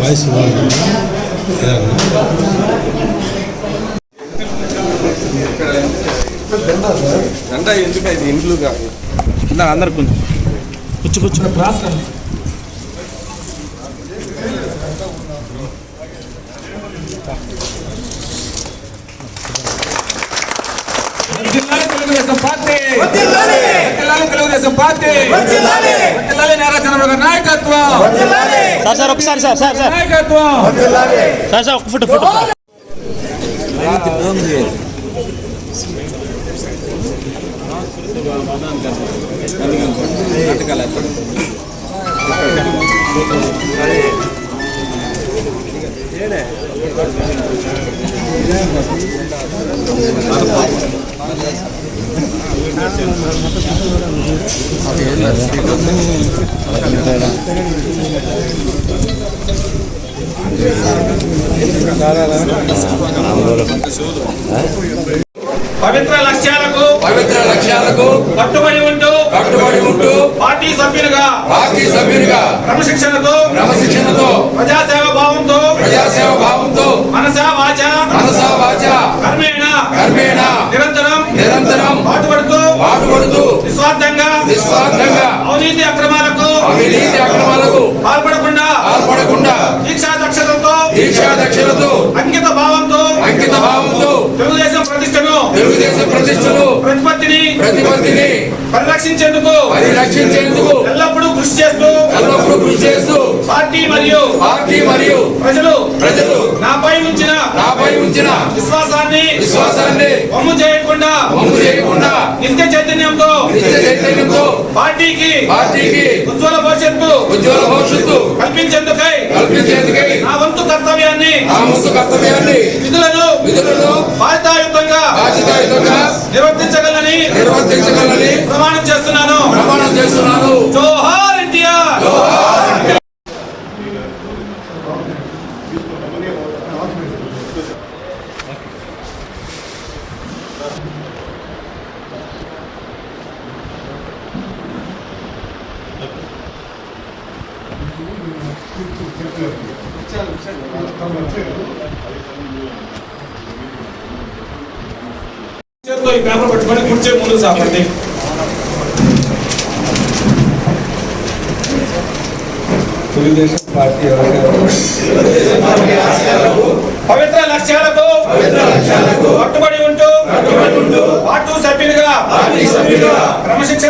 Voice అంటే ఎందుకు ఇది ఇంట్లో కాదు? ఇందా అందరు కొంచెం కూర్చు కూర్చున్న జిల్లాల తెలుగుదేశం పార్టీ. తెలుగుదేశం పార్టీ నారా చంద్రబాబు గారి నాయకత్వం సార్ సార్ ఒకసారి సార్ సార్ సార్ నాయకత్వం సార్ సార్ ఒక ఫోటో ఫోటో పవిత్ర లక్ష్యాలకు పవిత్ర లక్ష్యాలకు కట్టుబడి ఉంటూ కట్టుబడి ఉంటూ పార్టీ సభ్యులుగా పార్టీ సభ్యునిగా క్రమశిక్షణతో క్రమశిక్షణతో ప్రతిపత్తిని పరిరక్షించేందుకు. పరిరక్షించేందుకు. ఎల్లప్పుడూ కృషి చేస్తూ. ఎల్లప్పుడూ కృషి చేస్తూ. పార్టీ మరియు పార్టీ మరియు ప్రజలు ప్రజలు నాపై ఉంచిన నాపై ఉంచిన విశ్వాసాన్ని విశ్వాసాన్ని వమ్ము చేయకుండా వమ్ము చేయకుండా నిత్య చైతన్యంతో నిత్య చైతన్యంతో పార్టీకి పార్టీకి ఉజ్వల భవిష్యత్తు ఉజ్వల భవిష్యత్తు కల్పించేందుకై కల్పించేందుకై నా వంతు కర్తవ్యాన్ని ఆ ముస్తు కర్తవ్యాన్ని విధులను విధులను బాధ్యతాయుతంగా బాధ్యతాయుతంగా నిర్వర్తించగలని నిర్వర్తించగలని ప్రమాణం చేస్తున్నాను ప్రమాణం చేస్తున్నాను జోహార్ ఎన్టీఆర్ చేత్తో ఈ పేపర్ పట్టుకొని కూర్చే ముందు సాపండి తెలుగుదేశం పార్టీ పవిత్ర లక్ష్యాలకు కట్టుబడి ఉంటూ పార్టీ సభ్యులుగా క్రమశిక్షణతో